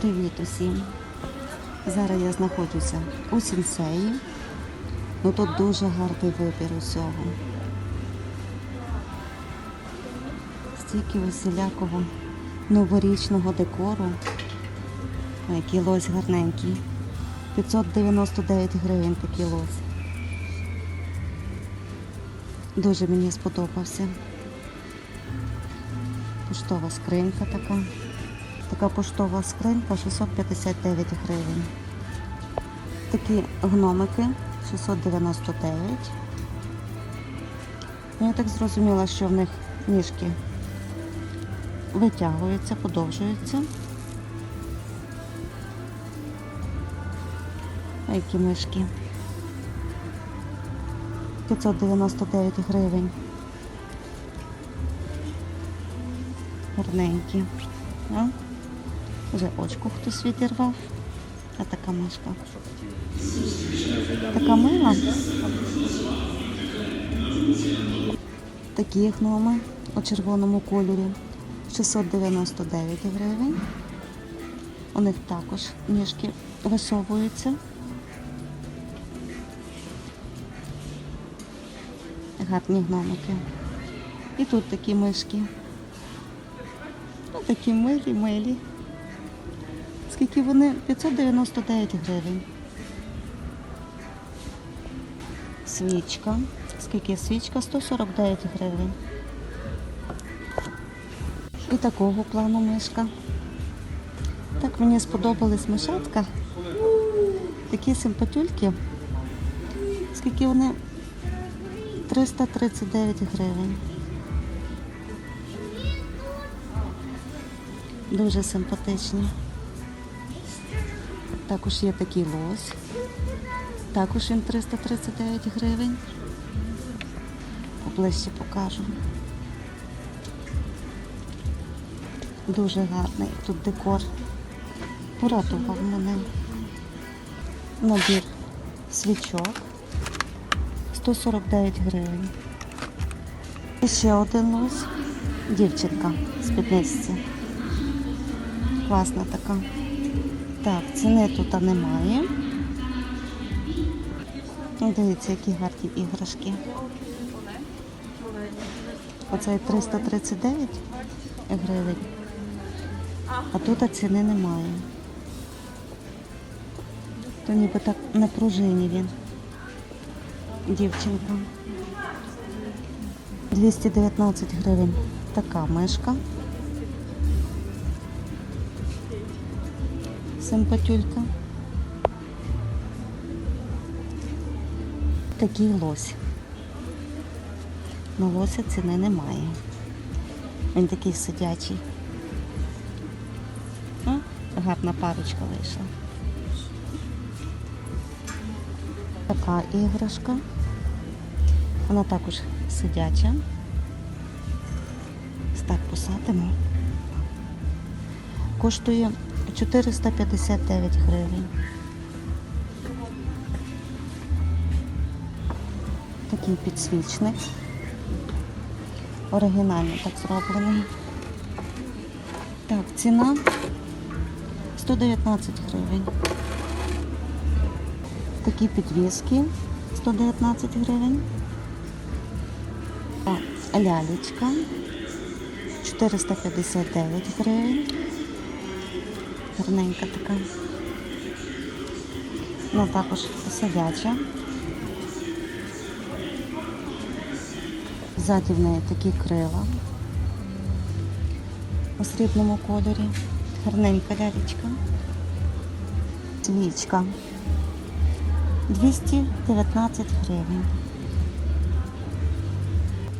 Привіт усім! Зараз я знаходжуся у сінсеї. Ну тут дуже гарний вибір усього. Стільки усілякого новорічного декору. Який лось гарненький. 599 гривень такий лось. Дуже мені сподобався. Поштова скринька така. Така поштова скринька 659 гривень. Такі гномики 699. Ну, Я так зрозуміла, що в них ніжки витягуються, подовжуються. А які мишки. 599 гривень. Гарненькі. А? Вже очку хтось відірвав. А така мишка. Така мила. Такі гноми у червоному кольорі 699 гривень. У них також ніжки висовуються. Гарні гномики. І тут такі мишки. Ну, такі милі, милі. Скільки вони? 599 гривень. Свічка. Скільки свічка? 149 гривень. І такого плану мишка. Так мені сподобались мишатка. Такі симпатюльки. Скільки вони? 339 гривень. Дуже симпатичні. Також є такий лось. Також він 339 гривень. Поближче покажу. Дуже гарний тут декор. Порадував мене. Набір свічок 149 гривень. І ще один лось. Дівчинка з спідниці. Класна така. Так, ціни тут немає. Дивіться, які гарні іграшки. Оце 339 гривень. А тут ціни немає. То ніби так на пружині він. Дівчинка. 219 гривень. Така мишка. Симпатюлька. Такий лось. На лося ціни немає. Він такий сидячий. О, гарна парочка вийшла. Така іграшка. Вона також сидяча. Так посадимо. Коштує 459 гривень. Такий підсвічник. Оригінально так зроблений. Так, ціна 119 гривень. Такі підвіски 119 гривень. Лялечка 459 гривень. Гарненька така. Ну також сидяча. Ззаді в неї такі крила у срібному кольорі. Гарненька лялечка. Свічка. 219 гривень.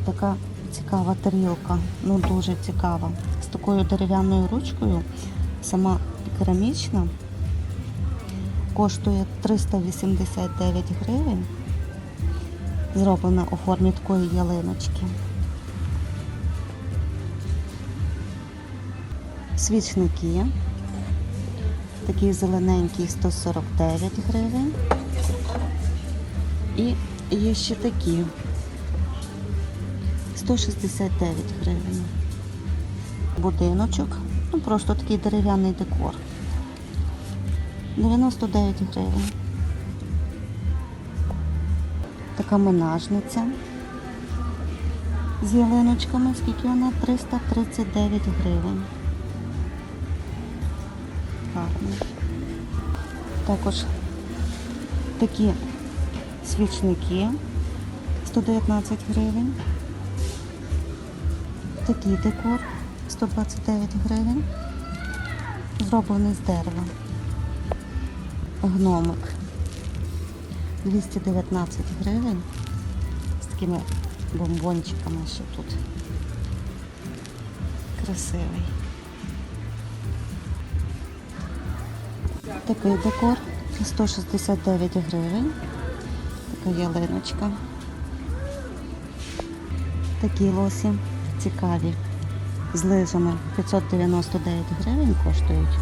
Така цікава тарілка, ну дуже цікава. З такою дерев'яною ручкою, сама керамічна, коштує 389 гривень. Зроблена у формі такої ялиночки. Свічники. Такий зелененький 149 гривень. І є ще такі 169 гривень. Будиночок, ну просто такий дерев'яний декор. 99 гривень. Така менажниця з ялиночками, скільки вона? 339 гривень. Гарно. Також такі свічники 119 гривень. Такий декор 129 гривень. Зроблений з дерева. Гномик 219 гривень. З такими бомбончиками ще тут. Красивий. Такий декор 169 гривень. Така ялиночка. Такі лосі цікаві. З лижами 599 гривень коштують.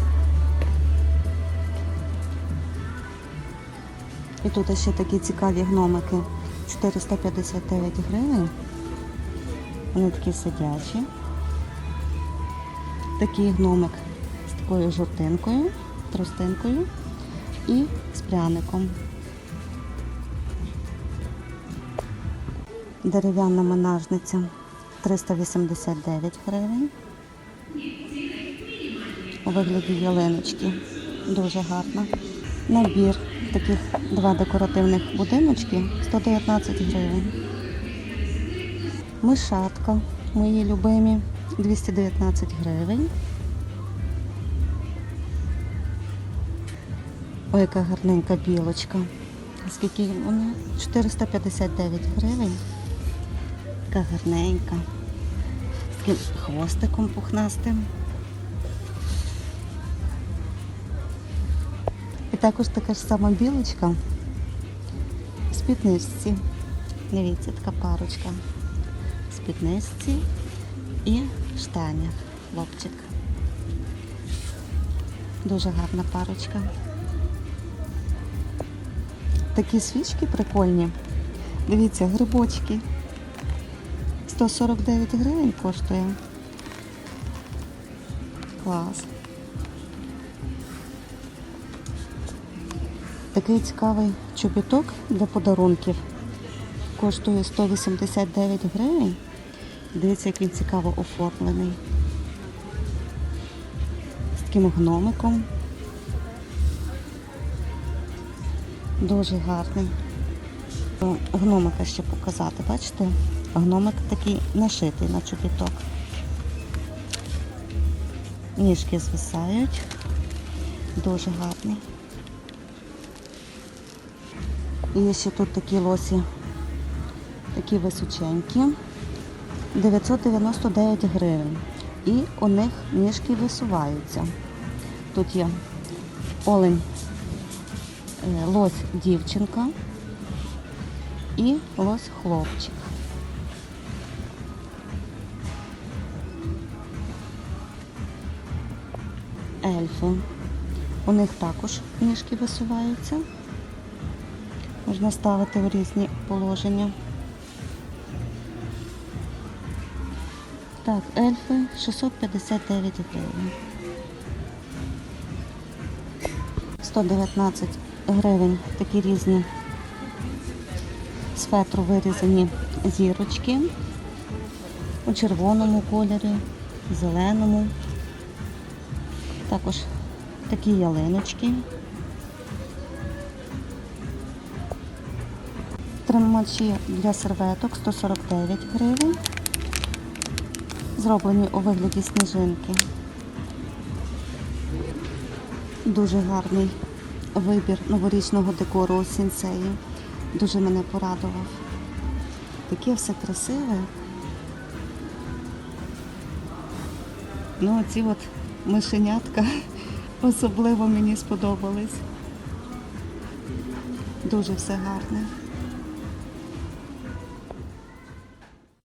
І тут ще такі цікаві гномики 459 гривень. Вони такі сидячі. Такий гномик з такою жовтинкою, тростинкою і з пряником. Дерев'яна менажниця 389 гривень. У вигляді ялиночки. Дуже гарна. Набір таких два декоративних будиночки 119 гривень. Мишатка, мої любимі, 219 гривень. Ой, яка гарненька білочка. Скільки вона? 459 гривень. Така гарненька. З таким хвостиком пухнастим. І також така ж сама білочка в спідничці. Дивіться, така парочка. В спідничці і в штанях. Хлопчик. Дуже гарна парочка. Такі свічки прикольні. Дивіться, грибочки. 149 гривень коштує. Клас. Такий цікавий чобіток для подарунків. Коштує 189 гривень. Дивіться, як він цікаво оформлений. З таким гномиком. Дуже гарний. Гномика ще показати, бачите? Гномик такий нашитий на чобіток. Ніжки звисають. Дуже гарний. І ще тут такі лосі, такі височенькі. 999 гривень. І у них ніжки висуваються. Тут є олень, е, лось дівчинка і лось хлопчик. Ельфи. У них також ніжки висуваються. Можна ставити в різні положення. Так, ельфи 659 гривень. 119 гривень такі різні з фетру вирізані зірочки у червоному кольорі, зеленому. Також такі ялиночки. Тримачі для серветок 149 гривень. Зроблені у вигляді сніжинки. Дуже гарний вибір новорічного декору у сінцеї. Дуже мене порадував. Таке все красиве. Ну, оці от мишенятка особливо мені сподобались. Дуже все гарне.